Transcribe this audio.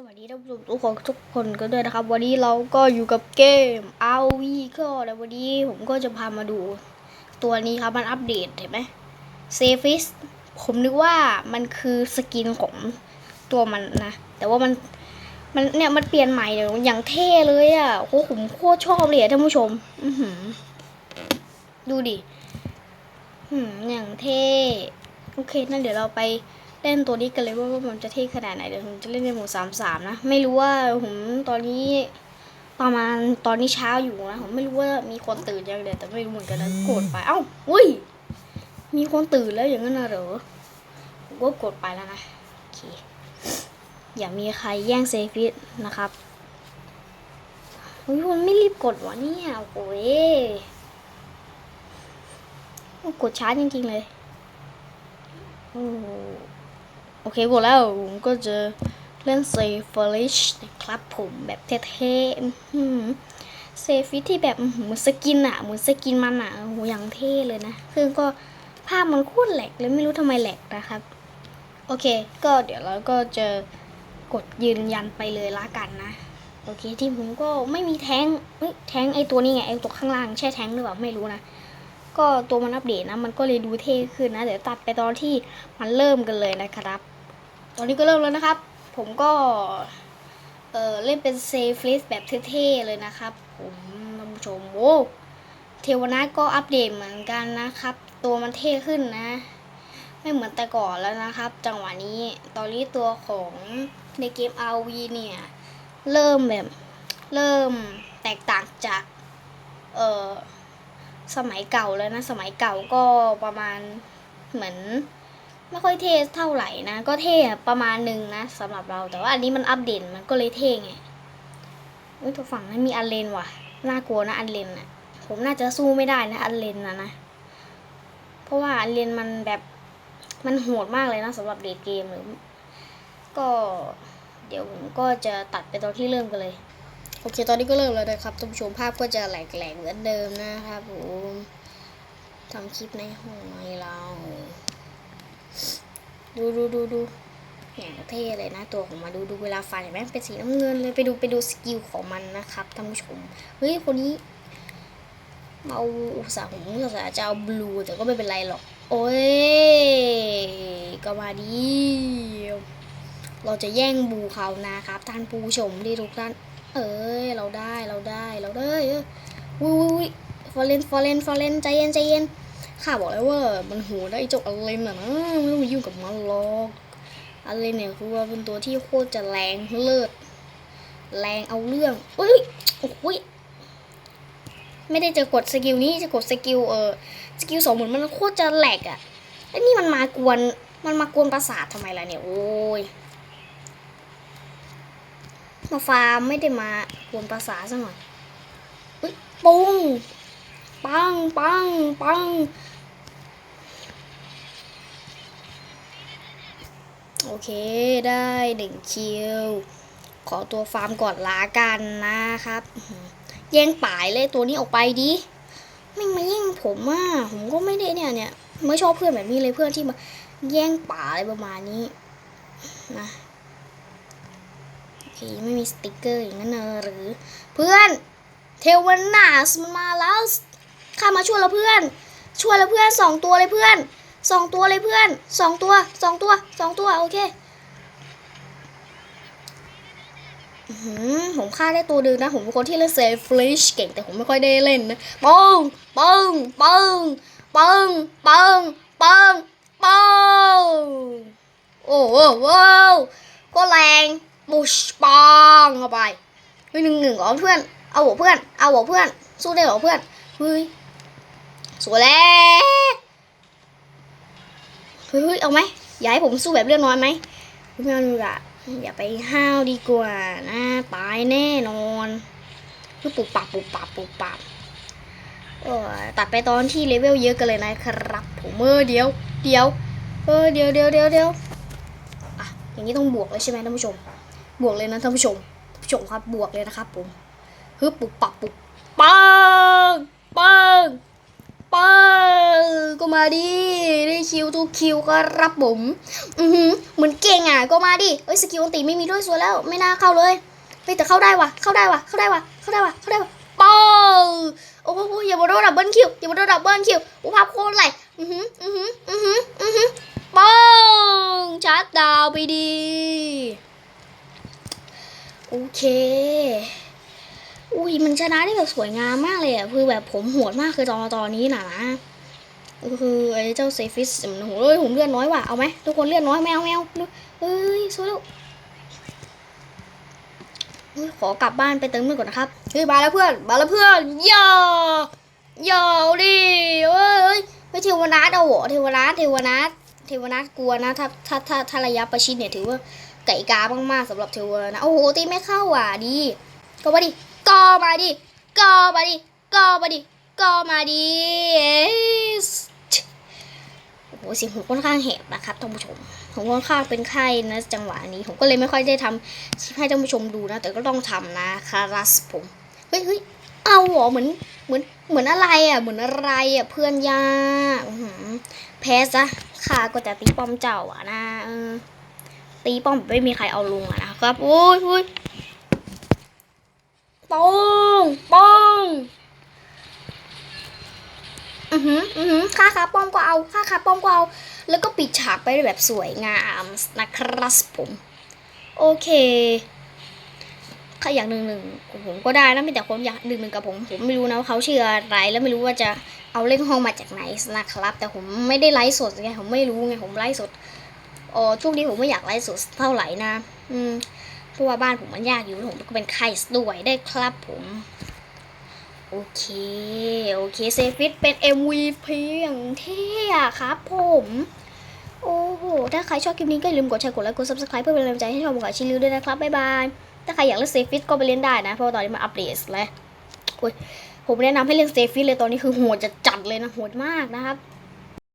สวัสดีท่านผู้ชมทุกคนทุกคนกันด้วยนะครับ วันนี้เราก็อยู่กับเกม RV ก็แล้ววันนี้ผมก็จะพามาดู ตัวนี้ครับมันอัปเดตเห็นไหมเซฟิสผมนึกว่ามันคือสกินของตัวมันนะ แต่ว่ามันมันเนี่ยมันเปลี่ยนใหม่เลยอย่างเท่เลยอะโอ้ผมโคตรชอบเลยท่านผู้ชม อือหือดูดิอืมอย่างเท่ โอเคนั่นเดี๋ยวเราไป เล่นตัวนี้กันเลยว่ามันจะเท่ขนาดไหนเดี๋ยวผมจะเล่นในโหมดสามสามนะ ไม่รู้ว่าผมตอนนี้ประมาณตอนนี้เช้าอยู่นะผมไม่รู้ว่ามีคนตื่นยังเลยแต่ไม่รู้เหมือนกันนะกดไปเอ้าอุ้ย มีคนตื่นแล้วอย่างนั้นนะเหรอผมก็กดไปแล้วนะโอเคอย่ามีใครแย่งเซฟิตนะครับอุ้ยมันไม่รีบกดวะเนี่ยโอ้ยกดช้าจริงๆเลยโอ้ อเคหมดแล้วผมก็จะเล่นเซฟลิชนะครับผมแบบเท่ๆเซฟิที่แบบเหมือนสกินอะเหมือนสกินมันอะโหอย่างเท่เลยนะซึ่งก็ภาพมันโคตรแหลกเลยไม่รู้ทำไมแหลกนะครับ โอเค ก็เดี๋ยวเราก็จะกดยืนยันไปเลยละกันนะ โอเคที่ผมก็ไม่มีแท้งเฮ้ยแท้งไอตัวนี้ไงไอตัวข้างล่างใช่แท้งหรือเปล่าไม่รู้นะก็ตัวมันอัปเดตนะ มันก็เลยดูเท่ขึ้นนะ เดี๋ยวตัดไปตอนที่มันเริ่มกันเลยนะครับ ตอนนี้ก็เริ่มแล้วนะครับ ผมก็ เออเล่นเป็นเซฟลิสแบบเท่ๆเลยนะครับ ผมท่านผู้ชมโอ้เทวนาก็อัปเดตเหมือนกันนะครับ ตัวมันเท่ขึ้นนะ ไม่เหมือนแต่ก่อนแล้วนะครับ จังหวะนี้ตอนนี้ตัวของในเกม RV เนี่ย เริ่มแบบ เริ่มแตกต่างจาก เออสมัยเก่าแล้วนะ สมัยเก่าก็ประมาณเหมือน ไม่ค่อยเท่เท่าไหร่นะ ก็เท่ประมาณหนึ่งนะสำหรับเราแต่ว่าอันนี้มันอัปเดตมันก็เลยเท่ไงอุ้ยตัวฝั่งนั้นมีอันเลนว่ะน่ากลัวนะอันเลนอะผมน่าจะสู้ไม่ได้นะอันเลนนะนะ เพราะว่าอันเลนมันแบบมันโหดมากเลยนะสำหรับเดทเกมหรือ ก็เดี๋ยวผมก็จะตัดไปตอนที่เริ่มกันเลย โอเค ตอนนี้ก็เริ่มแล้วนะครับท่านผู้ชมภาพก็จะแหลกๆเหมือนเดิมนะครับผมทำคลิปในห้องให้เรา ดูดูดูดูอย่างเท่เลยนะตัวของมันดูดูเวลาฟันเห็นไหมเป็นสีน้ำเงินเลยไปดูไปดูสกิลของมันนะครับท่านผู้ชมเฮ้ยคนนี้เอาอุตสาห์ผมอุตสาห์จะเอาบลูแต่ก็ไม่เป็นไรหรอก โอ้ยก็มาดีเราจะแย่งบูเขานะครับท่านผู้ชมที่ทุกท่าน เอ้ยเราได้เราได้เราได้เออวุ้ยวุ้ยวุ้ยฟอร์เรนฟอร์เรนฟอร์เรนใจเย็นใจเย็น ข้าบอกแล้วว่ามันโหได้จ้าอเลนอะนะไม่ต้องไปยุ่งกับมันหรอกอเลนเนี่ยคือว่าเป็นตัวที่โคตรจะแรงเลิศแรงเอาเรื่องเฮ้ยโอ้ยไม่ได้จะกดสกิลนี้จะกดสกิลเออสกิลสองเหมือนมันโคตรจะแหลกอะไอ้นี่มันมากวนมันมากวนประสาททำไมล่ะเนี่ยโอ้ยมาฟาร์มไม่ได้มากวนประสาทซะหน่อยเฮ้ยปุ้ง ปังปังโอเคได้หนึ่งคิว ขอตัวฟาร์มก่อนลากันนะครับ แย่งป่ายเลยตัวนี้ออกไปดิไม่มาแย่งผมอะผมก็ไม่ได้เนี่ยเนี่ยไม่ชอบเพื่อนแบบนี้เลยเพื่อนที่มาแย่งป่าอะไรประมาณนี้นะโอเคไม่มีสติกเกอร์อย่างนั้นนะหรือ เพื่อนเทวนนาสมันมาแล้ว ข้ามาช่วยแล้วเพื่อน ช่วยแล้วเพื่อนสองตัวเลยเพื่อนสองตัวเลยเพื่อนสองตัวสองตัวสองตัวโอเคอื้อหือผมฆ่าได้ตัวหนึ่งนะ ผมเป็นคนที่เล่นเซฟฟลิชเก่งแต่ผมไม่ค่อยได้เล่นนะปองปองปองปองปองปองปองโอ้โหก็แรงบุชปองเข้าไปเฮ้ยหนึ่งหนึ่งเหรอเพื่อนเอาหัวเพื่อนเอาหัวเพื่อนสู้ได้หรอเพื่อนเฮ้ย สวยแล้วเฮ้ยเอาไหมอยากให้ผมสู้แบบเลือดน้อยไหมไม่เอาดีกว่าอย่าไปห้าวดีกว่านะตายแน่นอนคือปุบปับปุบปับปุบปับเออตัดไปตอนที่เลเวลเยอะกันเลยนะครับผมเออเดี๋ยวเดี๋ยวเออเดี๋ยวเดี๋ยวเดี๋ยวเดี๋ยวอะอย่างนี้ต้องบวกเลยใช่ไหมท่านผู้ชม บวกเลยนะท่านผู้ชมท่านผู้ชมครับบวกเลยนะครับผมฮึบปุบปับปุบปังปัง ปป้าก็มาดิได้คิวทุกคิวก็รับผมอือหือเหมือนเก่งอะก็มาดิเอ้ยสกิลอันติไม่มีด้วยส่วนแล้ว ไม่น่าเข้าเลยเฮ้ยแต่เข้าได้ว่ะเข้าได้ว่ะเข้าได้ว่ะเข้าได้ว่ะเข้าได้ว่ะป้าโอ้โหอย่ามาโดนดับเบิลคิวอย่ามาโดนดับเบิลคิวโอ้ภาพโคตรไหลอือหืออือหืออือหืออือหือป้งชาร์จดาวไปดีโอเค มันชนะได้แบบสวยงามมากเลยอะคือแบบผมโหดมากคือตอนตอนนี้นะนะก็คือไอ้เจ้าเซฟิสมันโหเอ้ยผมเลือดน้อยว่ะเอาไหมทุกคนเลือดน้อยไม่เอาไม่เอ้ยสู้แล้วขอกลับบ้านไปเติมเลือดก่อนนะครับเฮ้ยมาแล้วเพื่อนมาแล้วเพื่อนย่อย่อดิเอ้ยเอ้ยไม่เทวนาทเอาหรอเทวนาทเทวนาทเทวนาทกลัวนะถ้าถ้าถ้าถ้าระยะประชิดเนี่ยถือว่าไก่กามากๆสำหรับเทวนาโอ้โหตีไม่เข้าอะดีก็ว่าดิ ก็มาดิก็มาดิก็มาดิก็มาดิเอสโอ้โหเสียงผมค่อนข้างแหบนะครับท่านผู้ชมผมค่อนข้างเป็นไข้นะจังหวะนี้ ผมก็เลยไม่ค่อยได้ทำคลิปให้ท่านผู้ชมดูนะ แต่ก็ต้องทำนะคารัสผมเฮ้ยเฮ้ยเอาหรอเหมือนเหมือนเหมือนอะไรอะเหมือนอะไรอะเพื่อนยาอื้อหือแพ้ซะข้าก็จะตีป้อมเจ้าอะนะตีป้อมไม่มีใครเอาลุงอะนะครับโอ้ยโอ้ย ป้องป้องอือหืออือหือค่าขาป้อมก็เอาค่าขาป้อมก็เอา แล้วก็ปิดฉากไปได้แบบสวยงามนะครับผมโอเคใครอยากหนึ่งหนึ่งผมก็ได้นะมีแต่คนอยากหนึ่งหนึ่งกับผม ผมไม่รู้นะว่าเขาชื่ออะไร แล้วไม่รู้ว่าจะเอาเลขห้องมาจากไหนนะครับ แต่ผมไม่ได้ไลฟ์สดไงผมไม่รู้ไงผมไลฟ์สดอ๋อช่วงนี้ผมไม่อยากไลฟ์สดเท่าไหร่นะ อืม ราะว่าบ้านผมมันยากอยู่แล้วผมก็เป็นไข้ด้วยได้ครับผมโอเค โอเคเซฟิตเป็น MVP อย่างเท่ครับผม โอ้โห ถ้าใครชอบคลิปนี้ก็อย่าลืมกดแชร์กดไลค์กด subscribe เพื่อเป็นกำลังใจให้ช่องผมกับชิลิวด้วยนะครับ บ๊ายบาย ถ้าใครอยากเล่นเซฟิตก็ไปเล่นได้นะ เพราะตอนนี้มันอัปเดตแล้วผมแนะนำให้เล่นเซฟิตเลยตอนนี้คือโหดจะจัดเลยนะ โหดมากนะครับ